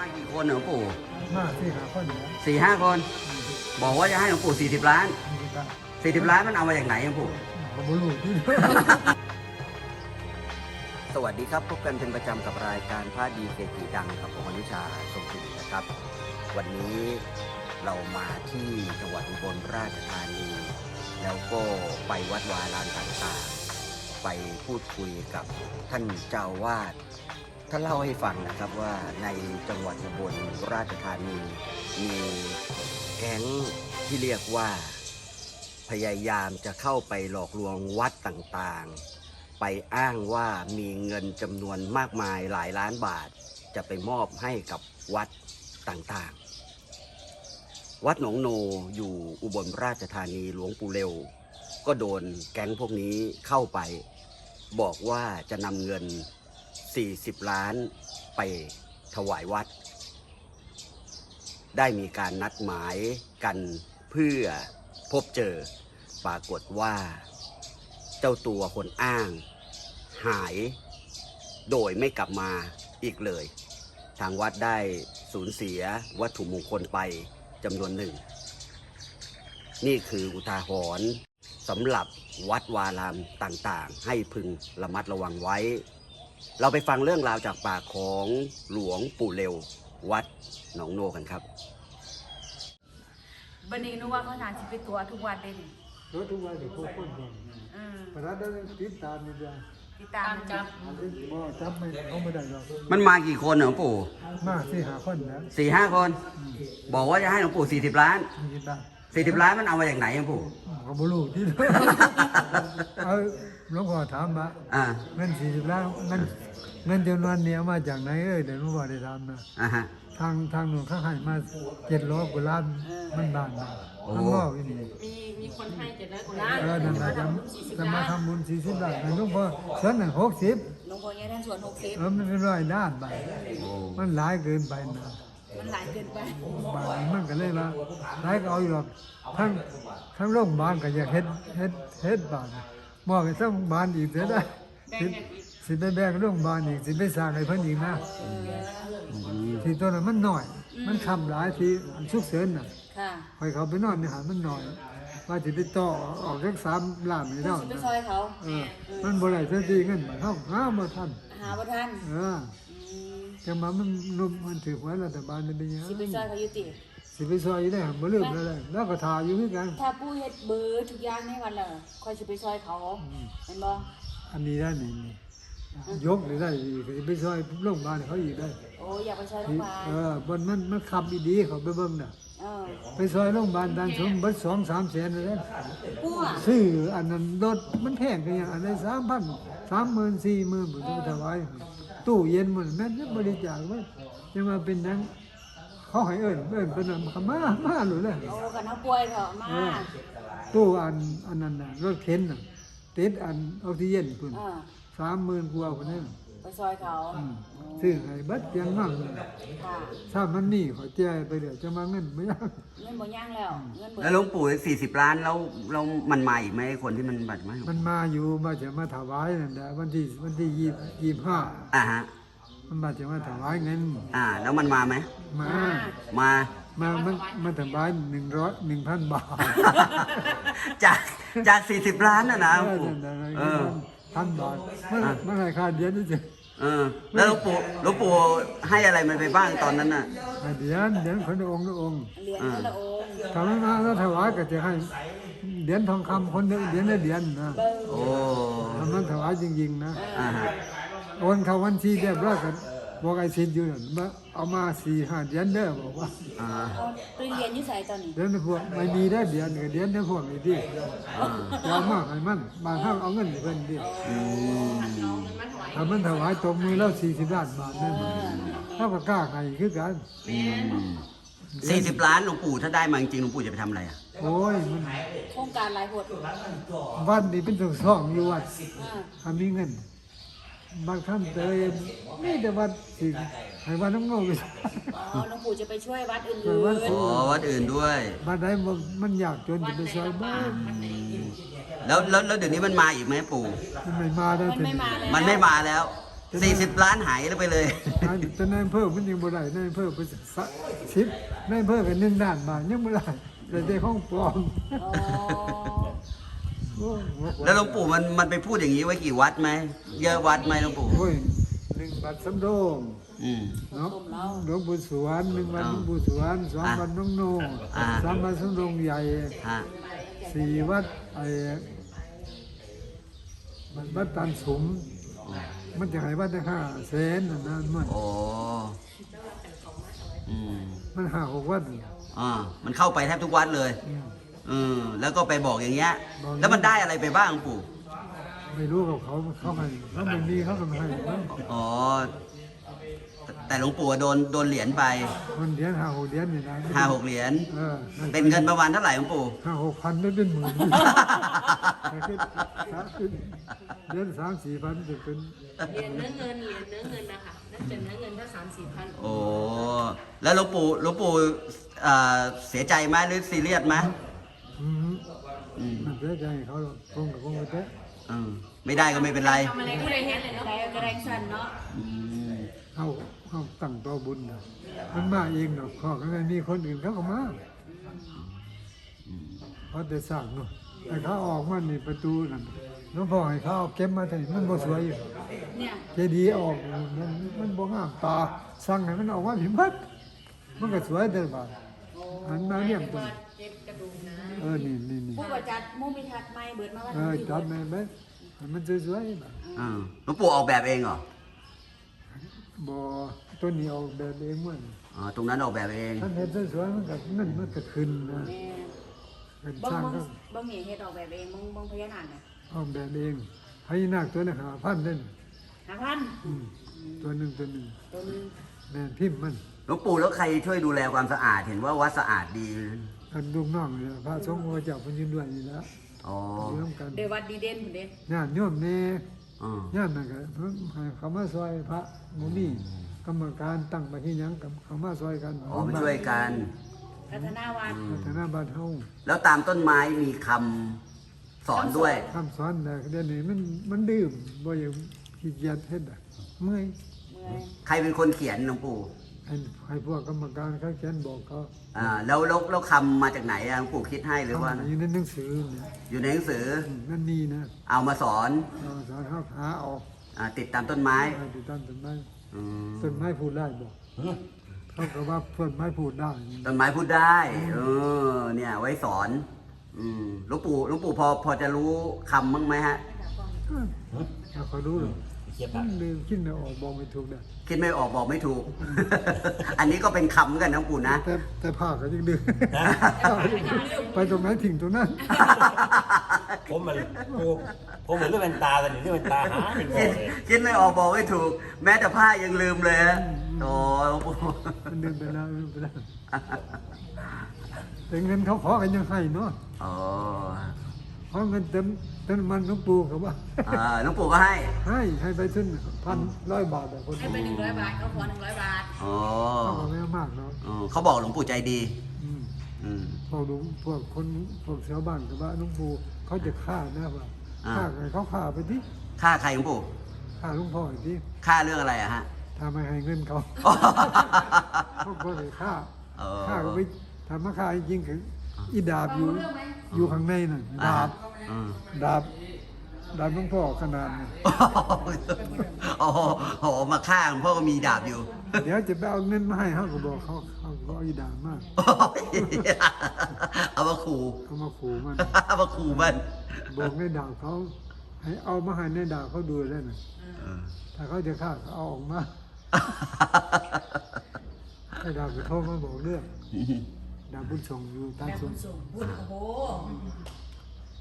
มากี่คนหลวงปู่มาที่หาข้อเหนือสี่ห้าคน บอกว่าจะให้หลวงปู่สี่สิบล้านมีกันสี่สิบล้านมันเอามาจากไหนหลวงปู่ ผมไม่รู้ที่ สวัสดีครับพบกันเป็นประจำกับรายการพระดีเกจิดังครับผมอนุชาทรงศิรินะครับ วันนี้เรามาที่จังหวัดอุบลราชธานี แล้วก็ไปวัดวาลานต่างๆ ไปพูดคุยกับท่านเจ้าวาด ท่านเล่าให้ฟังนะครับว่าในจังหวัดอุบลราชธานีมีแก๊งที่เรียกว่าพยายามจะเข้าไปหลอกลวงวัดต่างๆ ไปอ้างว่ามีเงินจำนวนมากมายหลายล้านบาท จะไปมอบให้กับวัดต่างๆ วัดหนองโนอยู่อุบลราชธานีหลวงปู่เร็ว ก็โดนแก๊งพวกนี้เข้าไป บอกว่าจะนำเงิน 40 ล้านไปถวายวัด ได้มีการนัดหมายกันเพื่อพบเจอ ปรากฏว่า เจ้าตัวคนอ้าง หายโดยไม่กลับมาอีกเลย ทางวัดได้สูญเสียวัตถุมงคลไปจำนวนหนึ่ง นี่คืออุทาหรณ์สำหรับวัดวารามต่างๆ ให้พึงระมัดระวังไว้ เราไปฟังเรื่องราวจากปากของหลวงปู่เร็ววัดหนองโนกันครับบันนี้นึกว่าเขาทานสิไปตัวทุกวันเลยนี่รถทุกวันเดี๋ยวพวกคนก่อนอืมประธานได้ติดตามนี่จ้ะติดตามจับอันนี้บ่จับไม่เขาไม่ได้หรอกมันมากี่คนหลวงปู่มาที่หาข้อเหนือสี่ห้าคน บอกว่าจะให้หลวงปู่สี่สิบล้าน มีกัน สี่สิบล้านมันเอามาจากไหนหลวงปู่ผมไม่รู้ที่ เอาหลวงพ่อถามมาอ่าเงินสี่สิบล้านเงินเงินจำนวนนี้เอามาจากไหนเอ้ยเดี๋ยวหลวงพ่อได้ถามนะ อ่าฮะ ทางทางหนูเขาให้มาเจ็ดร้อยกว่าล้านมันบานมาโอ้ข้างนอกนี่มีมีคนให้เจ็ดร้อยกว่าล้านเออนั่นแหละจะจะมาทำบุญสี่สิบล้านหลวงพ่อเส้นหนึ่งหกสิบหลวงพ่อเนี่ยท่านสวนหกสิบเออมันเป็นร้อยด้านไปโอ้มันหลายเกินไปนะ มันหลายเกินไปบาทมันก็เลยว่าหลายก็เอาอยู่หรอกทั้งทั้งโรงพยาบาลก็อยากเฮ็ดเฮ็ดเฮ็ดบาทมอบให้ทั้งโรงพยาบาลอีกเสียได้สิสิไปแบ่งโรงพยาบาลอีกสิไปสร้างให้เพิ่นอีกนะที่ตัวนั้นมันน้อย มันคำหลายที่มันฉุกเฉินน่ะค่ะให้เขาไปนอนในหาดมันน้อยว่าสิไปต่อออกจักสามล้านนี่เนาะไปซอยเขาเออมันบ่ได้เสียทีเงินบาทเฮาหาบ่ทันหาว่าท่านเออ อืมจังมามันนุมมันถือไว้รัฐบาลนี่เป็นหยังสิไปซอยเขาอยู่ติสิไปซอยอยู่ได้บ่ลืมแล้วเลยแล้วก็ทาอยู่คือกัน ถ้าปู่เฮ็ดเบอร์ทุกอย่างให้วันละค่อยสิไปซอยเขาเห็นบ่อันนี้ได้นี่นี่ยกหรือได้อีกสิไปซอยโรงพยาบาลเขาอีกได้โอ้อยากไปซอยโรงพยาบาลเออบนมันมันขับดีๆเขาไปเบิ่งน่ะเออไปซอยโรงพยาบาลดันสมบัติสองสามแสนเลยปู่อะซื้ออันนั้นรถมันแพงกันอย่างอันนี้สามพันสามหมื่นสี่หมื่นผมจะไปถวาย ตู้เย็นมันแม่นจะบริจาคไว้จะมาเป็นนั้นเขาให้เอิ้นเอิ้นเป็นอันมามาหรือเลยโอ้กันเฮาป่วยเถอะมาเออตู้อันอันนั้นน่ะรถเข็นน่ะติดอันออกซิเจนพุ่นเออสามหมื่นกว่าคนนั้น ไปซอยเขาอืมซื้อให้เบัดเพียงมั่งเลยค่ะถ้ามันนี่ขอแจ้ไปเดี๋ยวจะมาเงินไม่ได้เงินบ่ย่างแล้ว เงินเบิดแล้วหลวงปู่สี่สิบล้านแล้วแล้วมันมาอีกไหมไอ้คนที่มันบัตรมามันมาอยู่มาจะมาถวายนั่นแหละวันที่วันที่ยี่ยี่ห้าอ่าฮะ มันมาจะมาถวายเงินอ่า แล้วมันมาไหม มา มา มามันมาถวายหนึ่งร้อยหนึ่งพันบาทจากจากสี่สิบล้านนะนะหลวงเอปู่อนั่นน่ะเออ พันบาทมันมันให้ค่าเดือนนี่สิเออแล้วหลวงปู่หลวงปู่ให้อะไรมันไปบ้างตอนนั้นน่ะให้เดือนเดือนคนละองค์ละองค์เหรียญคนละองค์ถ้ามันมาแล้วถวายก็จะให้เดือนทองคำคนละเดือนละเดือนนะเบิ่งโอ้ถ้ามันถวายจริงๆนะอ่าฮะโอนเข้าวันที่เรียบร้อยกัน บอกไอ้สินอยู่นั่นมาเอามาสี่ห้าเดือนเด้อบอกว่าอ่าเอาไปเรียนอยู่ไสตอนนี้เดือนในพวกไม่มีได้อเดือนก็เดือนในพวกนี่ดิยาวมากให้มันบางครั้งเอาเงินให้เพิ่นดิอืมถ้ามันถวายตรงมือแล้วสี่สิบล้านบาทนั่นเท่ากับกล้าให้คือกัน สี่สิบล้านหลวงปู่ถ้าได้มาจริงๆหลวงปู่จะไปทำอะไรอะโอ้ยมันโครงการหลายหดวันนี้เป็นตัวซ่องอยู่วัดอ่า ถ้ามีเงิน บางครั้งเตยนี่แต่วัดสิให้วัดน้ำเงาไปอ๋อหลวงปู่จะไปช่วยวัดอื่ช่วยวัดนอ๋อวัดอื่นด้วยบ้านใดมันมันอยากจนจะไปซอยบ้านแล้วแล้วแล้วเดี๋ยวนี้มันมาอีกไหมปู่ มันไม่มาได้ๆมันถึงไม่มาแล้วมันไม่มาแล้วสี่สิบล้านหายไปเลยอันแต่นายอำเพิ่มมันยังบ่ได้นายอำเพิ่มไปสะสิบนายอำเพิ่มกันหนึ่งด้านบาทยังบ่ได้แต่ได้ห้องปลอมอ๋อโอ้หัก แล้วหลวงปู่มันมันไปพูดอย่างนี้ไว้กี่วัดไหมเยอะวัดไหมหลวงปู่โอ้ยหนึ่งบัตรสำโรงอืม เนาะต้มเราหลวงปู่สวนหนึ่งวันหลวงปู่สวนสองอะวันน้องโนอะ สามวันสำโรงใหญ่ ฮะสี่วัดไอ้มันวัดตันสุมมันจะให้วัดได้ห้าแสนนะนะมันโอ้อืมมันห้าหกวัดอ่ามันเข้าไปแทบทุกวัดเลย อืม อืมแล้วก็ไปบอกอย่างเงี้ยบอกอย่างนี้แล้วมันได้อะไรไปบ้างหลวงปู่ ไม่รู้กับเขาเขาให้เขาไม่มีเขาก็ไม่ให้มันอ๋อแต่แต่หลวงปู่โดนโดนเหรียญไปคนเดียนห้าหกเดียนนี่นะห้าหกเหรียญ เออเป็นเงินประมาณเท่าไหร่หลวงปู่ ห้าหกพันไม่เป็นหมื่นแต่คือสามสิบเดือนสามสี่พันจะเป็นเหรียญเนื้อเงินเหรียญเนื้อเงินนะคะน่าจะเนื้อเงินถ้าสามสี่พันโอ้ แล้วหลวงปู่หลวงปู่เอ่อเสียใจไหมหรือซีเรียสไหม อืมอืมมันเสียใจเขาหรอกคงกับคงไปเตะอืมไม่ได้ก็ไม่เป็นไรทำอะไรก็เลยเห็นเลยเนาะแต่กระแรงสั่นเนาะอืมเขาเขาตั้งตัวบุญนะมันมาเองเนาะเขาก็ไม่มีคนอื่นเขาก็มาเขาได้สร้างเนาะแต่เขาออกมานี่ประตูนั่นหลวงพ่อให้เขาเอาเก็บมาแต่มันบ่สวยอยู่เนี่ยเจดีย์ออกมันมันบ่งามตาสั่งให้มันออกมาผิดมัดมันก็สวยเด้อบ่าหันมาเรียมตัว เจ็บกระดูกนะเออนี่นี่นี่ผู้ประจัดมุมิทัดไม่เบิดมาว่าเออจัดแม่นไหมให้มันสวยๆบ่าอ่าหลวงปู่ออกแบบเองเหรอ บ่ตัวนี้ออกแบบเองมันอ๋อ ตรงนั้นออกแบบเอง ท่านเฮ็ดสวยๆมันก็นั่นมันก็ขึ้นนะแม่เป็นบ้องช่างบ้องก็บ้องเห็นเฮ็ดออกแบบเองบ้องบ้องพญานาคน่ะออกแบบเองพญานาคตัวนึงหาพันเด่นหาพันอืมตัวหนึงตัวหนึงตัวนึง แม่นพิมพ์มัน หลวงปู่แล้วใครช่วยดูแลความสะอาด เห็นว่าวัดสะอาดดี อันลูกน้องเนี่ยพระสงฆ์พระเจ้าเพิ่นยืนด้วยนี่แหละอ๋ออยู่ร่วมกันเดวัดดีเด่นพุ่นเด้ญาติโยมแน่อ๋อญาตินั่นก็เพิ่นให้เขามาซอยพระหมู่นี้กรรมการตั้งมาที่หยังกับเขามาซอยกันอ๋อมาช่วยกัน พัฒนาวัดพัฒนาบ้านเฮาแล้วตามต้นไม้มีคำสอนด้วย คำสอนน่ะเดี๋ยวนี้มันมันดื่มบ่อยากขี้เกียจเฮ็ดอะเมื่อยเมื่อยใครเป็นคนเขียนหลวงปู่ ให้ให้พวกกรรมการเขาเขียนบอกเขาอ่าแล้วแล้วแล้วคำมาจากไหนอะหลวงปู่คิดให้หรือว่า อยู่ในหนังสือเนี่ยอยู่ในหนังสืออืมนั่นนี่นะเอามาสอนเราสอนเขาหาออกอ่าติดตามต้นไม้ไปติดตามต้นไม้อืมต้นไม้พูดได้บอกเขาก็ว่าต้นไม้พูดได้ต้นไม้พูดได้เออเนี่ยไว้สอนอืมหลวงปู่หลวงปู่พอพอจะรู้คำบ้างไหมฮะเราเขารู้หรอก มันลืมคิดไม่ออกบอกไม่ถูกนะคิดไม่ออกบอกไม่ถูก อันนี้ก็เป็นคำเหมือนกันนะหลวงปู่นะ แต่แต่ภาคก็ยังดื้อไปตรงไหนถึงตรงนั้น ผมมันกูผมเหมือนเรื่องเป็นตาแต่นี่เรื่องเป็นตาหาเป็นบ่คิดเลยคิดไม่ออกบอกไม่ถูก แม้แต่ผ้ายังลืมเลยฮะโอ้หลวงปู่มันเดินไปแล้วเดินไปแล้วแต่เงินเขาขอกันยังให้เนาะอ๋อ ขอเงินเต็มเต็มมันหลูกปูเขาว่า อ่าหลวงปู่ก็ให้ให้ให้ไปถึงพันร้อยบาทแต่คนให้ไปหนึ่งร้อยบาทเขาขอหนึ่งร้อยบาทอ๋อเขาก็ไม่มากเนาะอ๋อเขาบอกหลวงปู่ใจดี อืมอืม พวกลุงพวกคนพวกชาวบ้านกับว่าหลุงปู่เขาจะฆ่านะว่าอ่า ฆ่าใครเขาฆ่าไปที่ค่าใครหลวงปู่ฆ่าหลุงพ่ออีกที่ค่าเรื่องอะไรอะฮะถ้าไม่ให้เงินเขาเขาก็เลยฆ่าเออ ฆ่าก็ไปทำมาฆ่าจริงๆคือ อีดาบอยู่อยู่ข้างในน่ะอ่าดาบอืมดาบดาบหลุงพ่อขนาดนี้โอ้โหโอ้โหมาฆ่าหลวงพ่อก็มีดาบอยู่ เดี๋ยวจะไปเอาเงินมาให้เขาก็บอกเขาเขาก็เอาอีดาบมากเอามาขู่เขามาขู่มันเอามาขู่มันบอกในดาบเขาให้เอามาให้ในดาบเขาดูแล้วน่ะเออถ้าเขาจะฆ่าเขาเอาออกมา ให้ดาบไปโทรมาบอกเรื่อง ดาบบุญส่งอยู่ตามสวนส่งบุญโอ้โห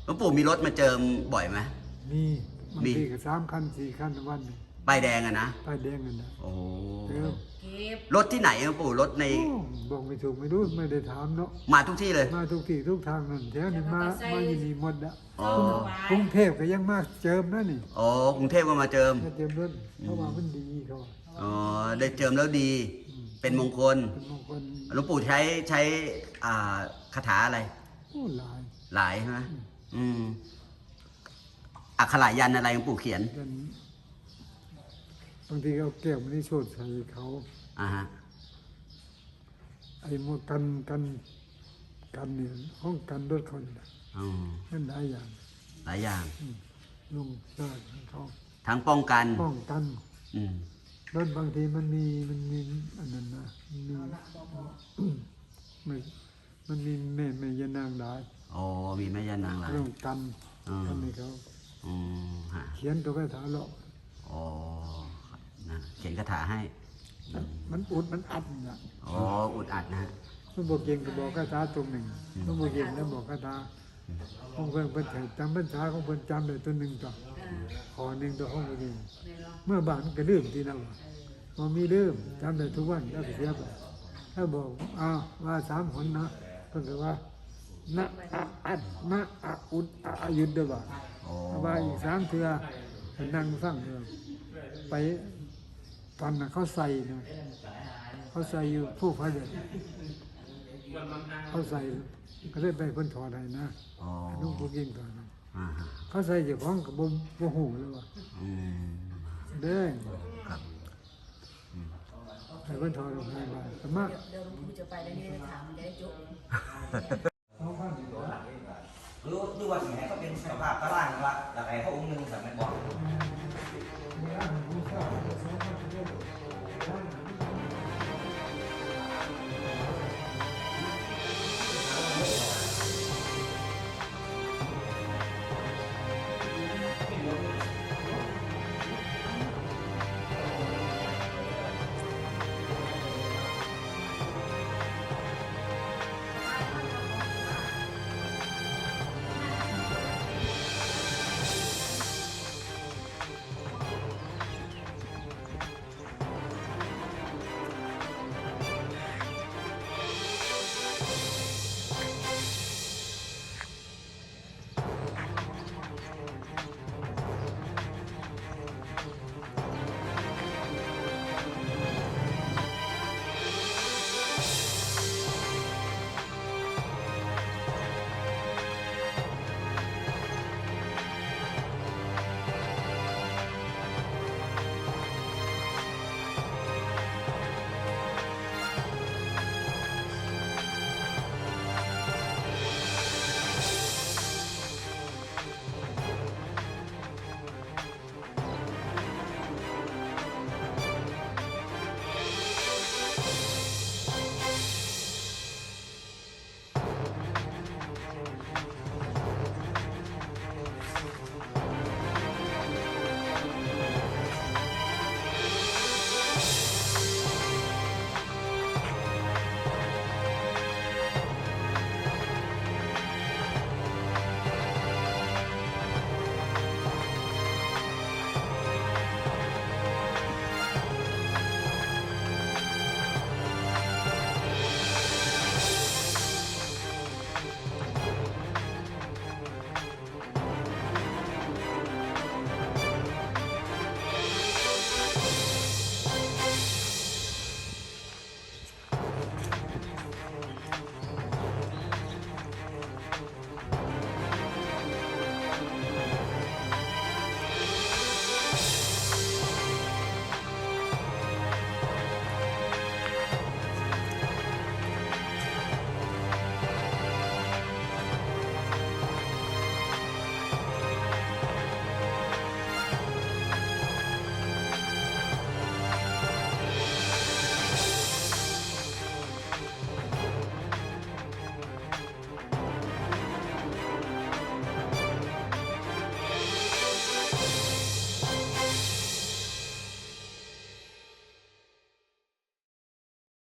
หลวงปู่มีรถมาเจิมบ่อยไหม มีบางมี ทีก็สามคันสี่คันในวันหนึ่งป้ายแดงอะนะ ป้ายแดงกันนะโอ้เออเก็บรถที่ไหนหลวงปู่รถในโอ้บอกไม่ถูกไม่รู้ไม่ได้ถามเนาะมาทุกที่เลย มาทุกที่ทุกทางนั่นแถวนี้มามาอยู่นี่หมดอะอ๋อ กรุงเทพก็ยังมาเจิมนะนี่อ๋อกรุงเทพก็มาเจิม มาเจิมรถเพราะว่ามันดีเขาว่าอ๋อได้เจิมแล้วดี เป็นมงคลเป็นมงคลหลวงปู่ใช้ใช้อ่าคาถาอะไร โอ้หลายหลายใช่ไหมอืมอักขระยันต์อะไรหลวงปู่เขียนเป็นบางทีเอาแก้วมันนี่โชดใส่เขาอ่าฮะไอ้หมวกกันกันกันเนี่ยห้องกันรถเขาเนี่ยนะอ๋อนั่นหลายอย่างหลายอย่าง ลุงเลิศเขาทั้งป้องกันป้องกัน อืม รถบางทีมันมีมันมีอันนั้นนะมันมีมันมันมีแม่แม่ยานางหลายอ๋อมีแม่ย่านางหลายเรื่องกันอืมกันให้เขาอืมฮะเขียนตัวคาถาเลาะอ๋อนะเขียนคาถาให้ มันอุดมันอัดนี่นะอ๋ออุดอัดนะฮะมันบอกเก่งก็บอกคาถาตรงหนึ่งมันบอกเก่งแล้วบอกคาถาของเพิ่นเพิ่นให้จำพรรษาของเพิ่นจำได้ตัวหนึ่งต่อ ขอหนึ่งตัวของเพิ่นเองเมื่อบานมันก็ลืมที่นั่นว่าบ่มีลืมจำได้ทุกวันแล้วก็เสียไปถ้าบอกอ้าวว่าสามคนนะเพิ่นก็ว่านะอะอัดนะอะอุดอะอายุดเด้อว่าอ๋อว่าอีกสามเทื่อเพิ่นนั่งฟังเด้อไปตอนน่ะเขาใส่เนาะเขาใส่อยู่ผู้พระเดชเขาใส่ก็เลยไปเพิ่นถอดให้นะอ๋อลุงผู้กินถอดให้อ่าฮะ เขาใส่เจ้าของก็บ่บ่ฮู้เลยว่าอืมเด้อครับให้เพิ่นถอดออกให้ว่าสมาเดี๋ยวหลวงปู่จะไปแล้วนี่จะถามมันจะได้จบ รู้ที่วัดแหน